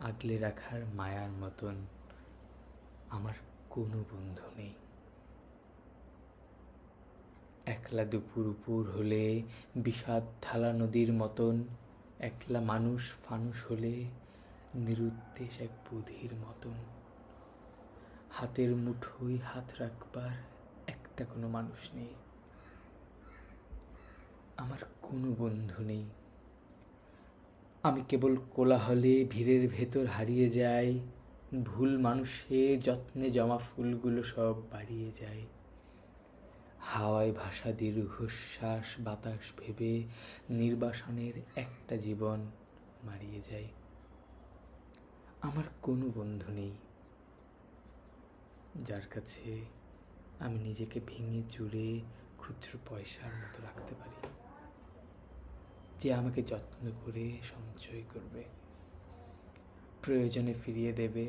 আগলে রাখার মায়ার মতন আমার কোনো বন্ধু নেই। একলা দুপুর উপর হলে, বিষাদ ঢালা নদীর মতন একলা মানুষ ফানুষ হলে, নিরুদ্দেশ এক বুধির মতন। হাতের মুঠোয় হাত রাখবার একটা কোনো মানুষ নেই। আমার কোনো বন্ধু নেই। আমি কেবল কোলাহলে ভিড়ের ভেতর হারিয়ে যাই, ভুল মানুষে যত্নে জমা ফুলগুলো সব বাড়িয়ে যায় হাওয়ায় ভাষা দীর্ঘশ্বাস, বাতাস ভেবে নির্বাসনের একটা জীবন মারিয়ে যায় আমার কোনো বন্ধু নেই, যার কাছে আমি নিজেকে ভেঙে চুড়ে ক্ষুদ্র পয়সার মতো রাখতে পারি। যে আমাকে যত্ন করে সঞ্চয় করবে প্রয়োজনে ফিরিয়ে দেবে।